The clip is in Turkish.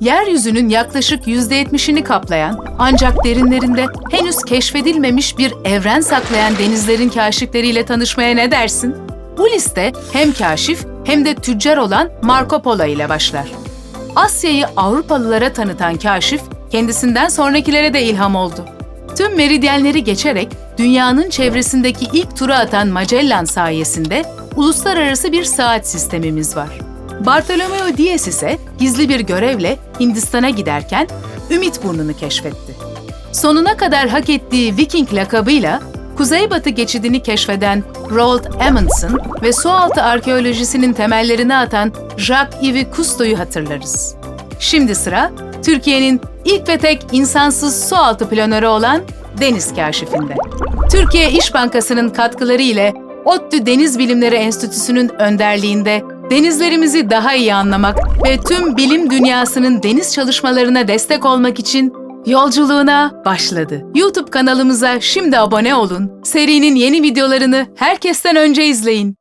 yeryüzünün yaklaşık %70'ini kaplayan ancak derinlerinde henüz keşfedilmemiş bir evren saklayan denizlerin kaşifleriyle tanışmaya ne dersin? Bu liste hem kaşif hem de tüccar olan Marco Polo ile başlar. Asya'yı Avrupalılara tanıtan kaşif, kendisinden sonrakilere de ilham oldu. Tüm meridyenleri geçerek dünyanın çevresindeki ilk turu atan Magellan sayesinde uluslararası bir saat sistemimiz var. Bartolomeo Diaz ise gizli bir görevle Hindistan'a giderken Ümit Burnu'nu keşfetti. Sonuna kadar hak ettiği Viking lakabıyla Kuzeybatı geçidini keşfeden Roald Amundsen ve sualtı arkeolojisinin temellerini atan Jacques-Yves Cousteau'yu hatırlarız. Şimdi sıra Türkiye'nin ilk ve tek insansız sualtı planörü olan Deniz Kaşifinde. Türkiye İş Bankası'nın katkıları ile ODTÜ Deniz Bilimleri Enstitüsü'nün önderliğinde denizlerimizi daha iyi anlamak ve tüm bilim dünyasının deniz çalışmalarına destek olmak için yolculuğuna başladı. YouTube kanalımıza şimdi abone olun. Serinin yeni videolarını herkesten önce izleyin.